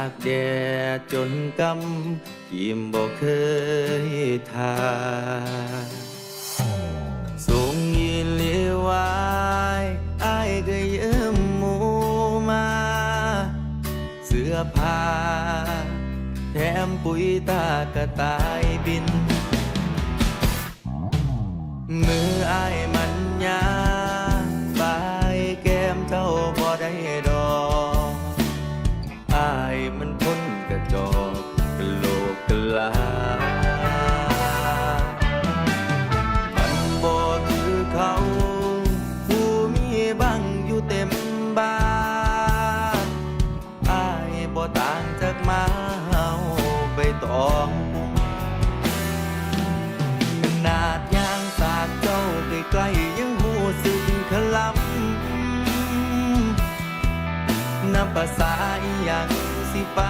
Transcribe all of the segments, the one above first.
ากแดดจนกำยิ้มบอกเคยทาสูงยนเลียวายอายก็เยิ้มมูมา เสื้อผ้าแถมปุ๋ยตากระตายบิน มืออายมันยา จากมาเอาไปตองนาดยางสาดเจ้าใกล้ๆยังหูสึงขลำนับภาษาอีหยังสิไป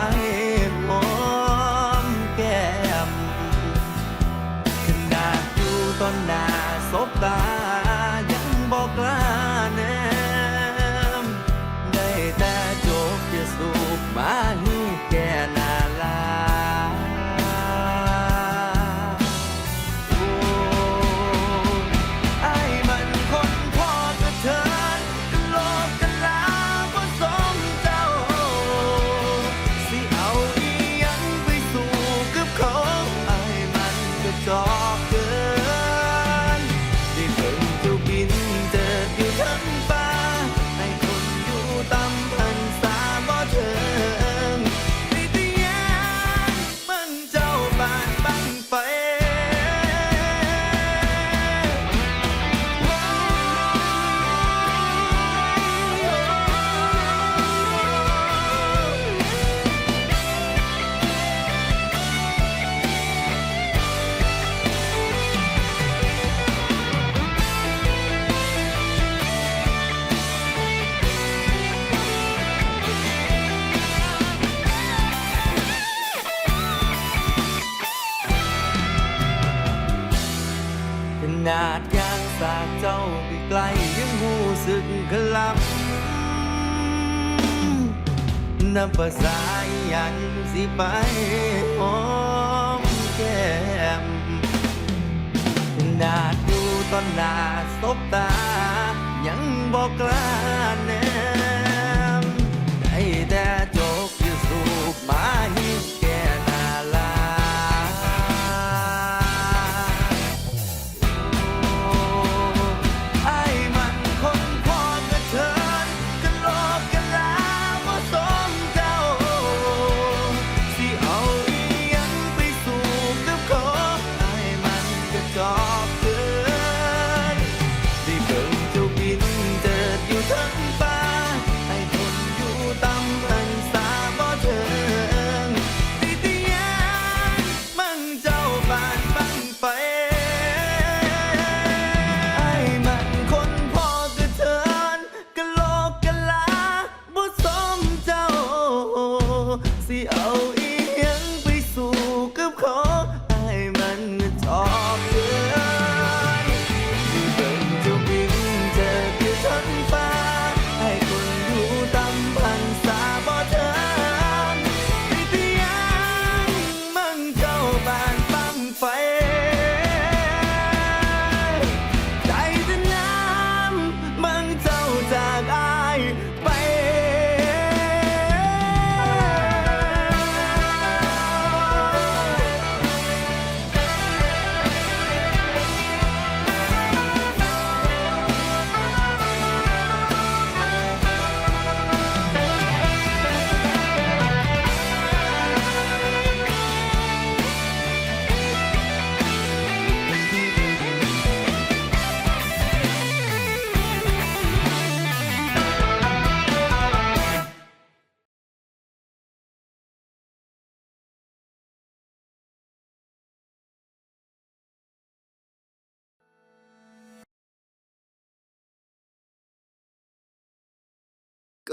ภาษาอยัางสิไปหอมแก้มนาดูตอนหน้าสบตา ยังบอกกล้าแนมได้แต่จกอยู่สูบมา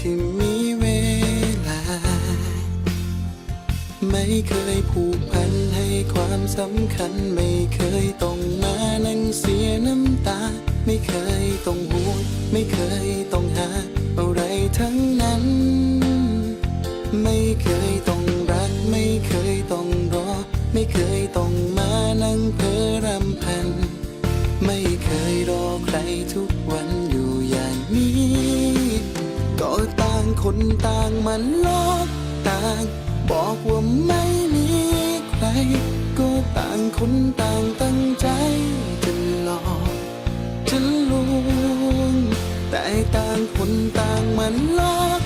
ที่มีเวลา ไม่เคยผูกพันให้ความสำคัญ ไม่เคยต้องมานั่งเสียน้ำตา ไม่เคยต้องห่วงไม่เคยต้องหา อะไรทั้งนั้น ไม่เคยต้องรัก ไม่เคยต้อง คนต่างมันลอกต่าง บอกว่าไม่มีใคร ก็ต่างคนต่างตั้งใจจะหลอกจะลวงแต่ต่างคนต่างมันลอก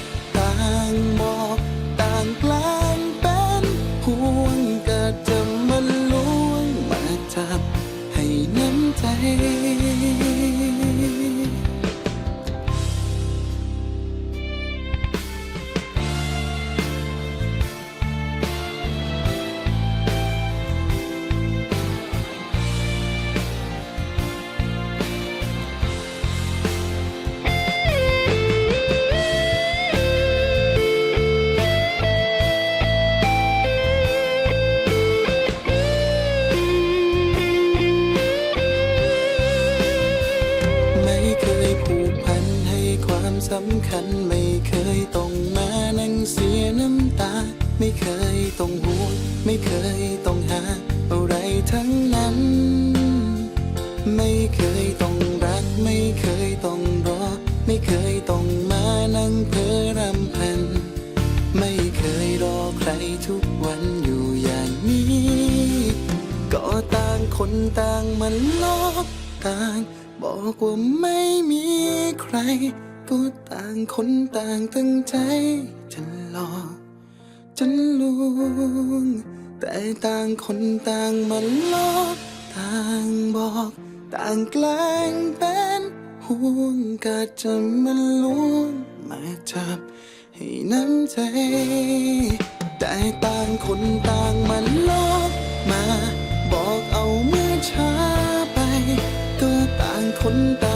คนต่างมันลอกต่าง บอกว่าไม่มีใคร ก็ต่างคนต่างตั้งใจจะหลอกจะลวงแต่ต่างคนต่างมันลอกต่างบอก ต่างแกล้งเป็นห่วงก็จะมันลวงมาจับให้น้ำใจ แต่ต่างคนต่างมันลอกมา ต่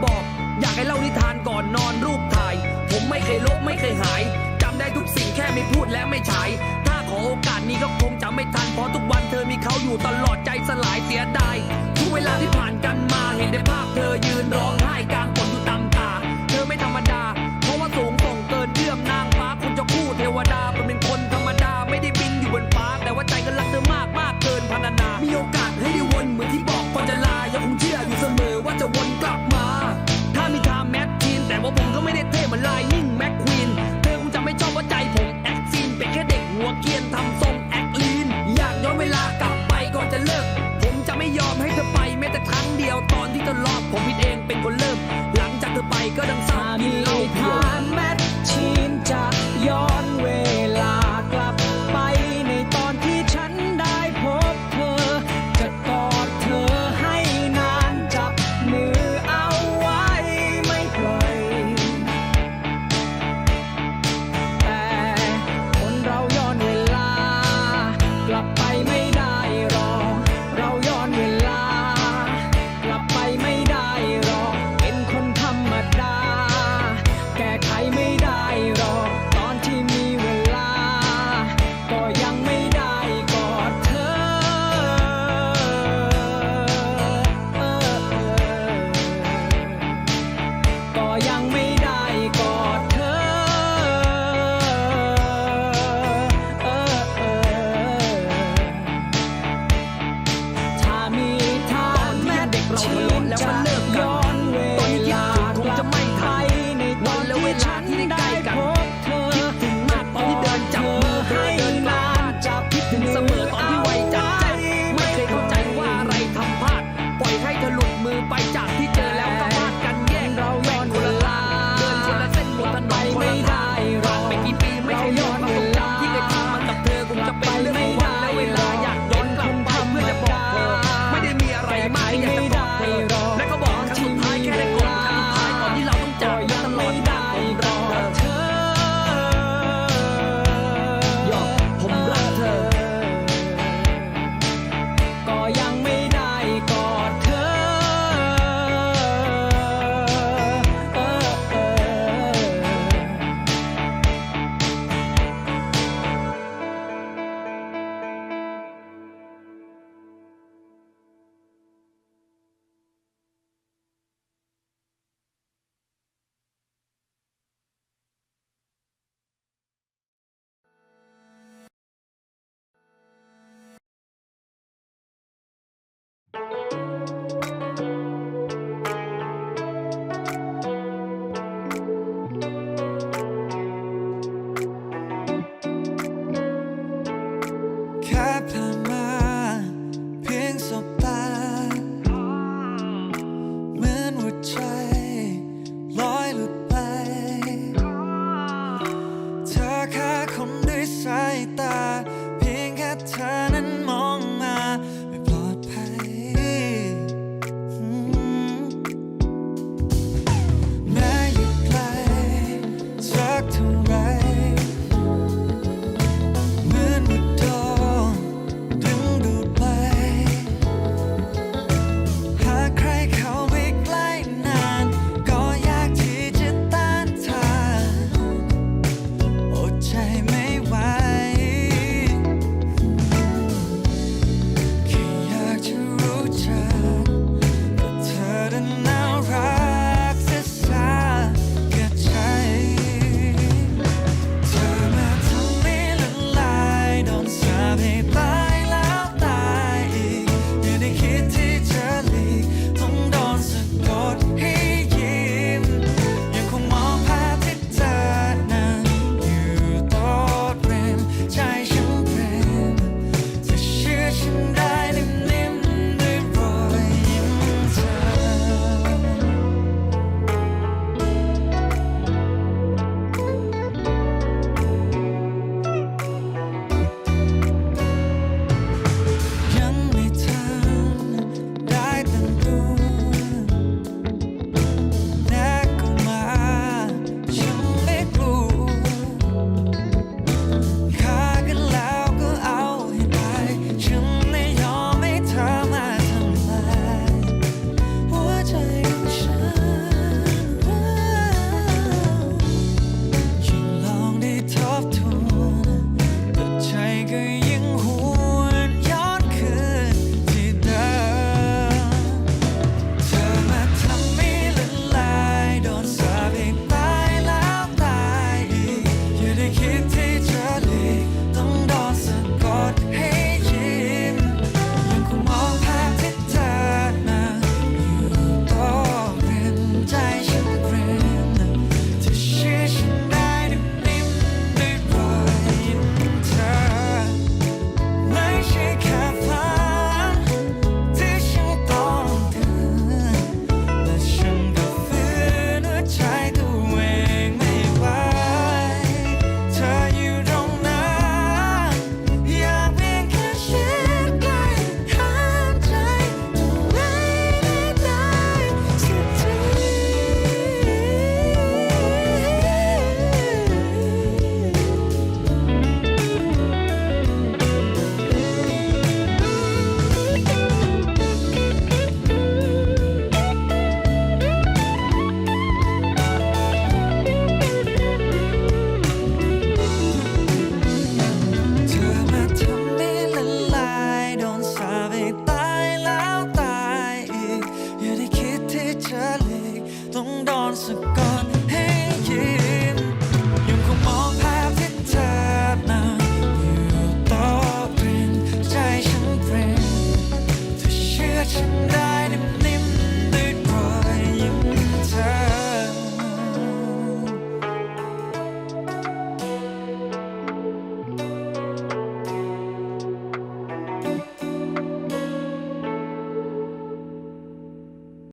แบอก อยากให้เล่านิทานก่อนนอนรูปถ่าย ผมไม่เคยลบไม่เคยหายจำได้ทุกสิ่งแค่ไม่พูดและไม่ฉาย ถ้าขอโอกาสนี้ก็คงจะไม่ทันเพราะทุกวันเธอมีเขาอยู่ตลอดใจสลายเสียดายทุกเวลาที่ผ่านกันมาเห็นได้ภาพเธอยืนร้องไห้กลาง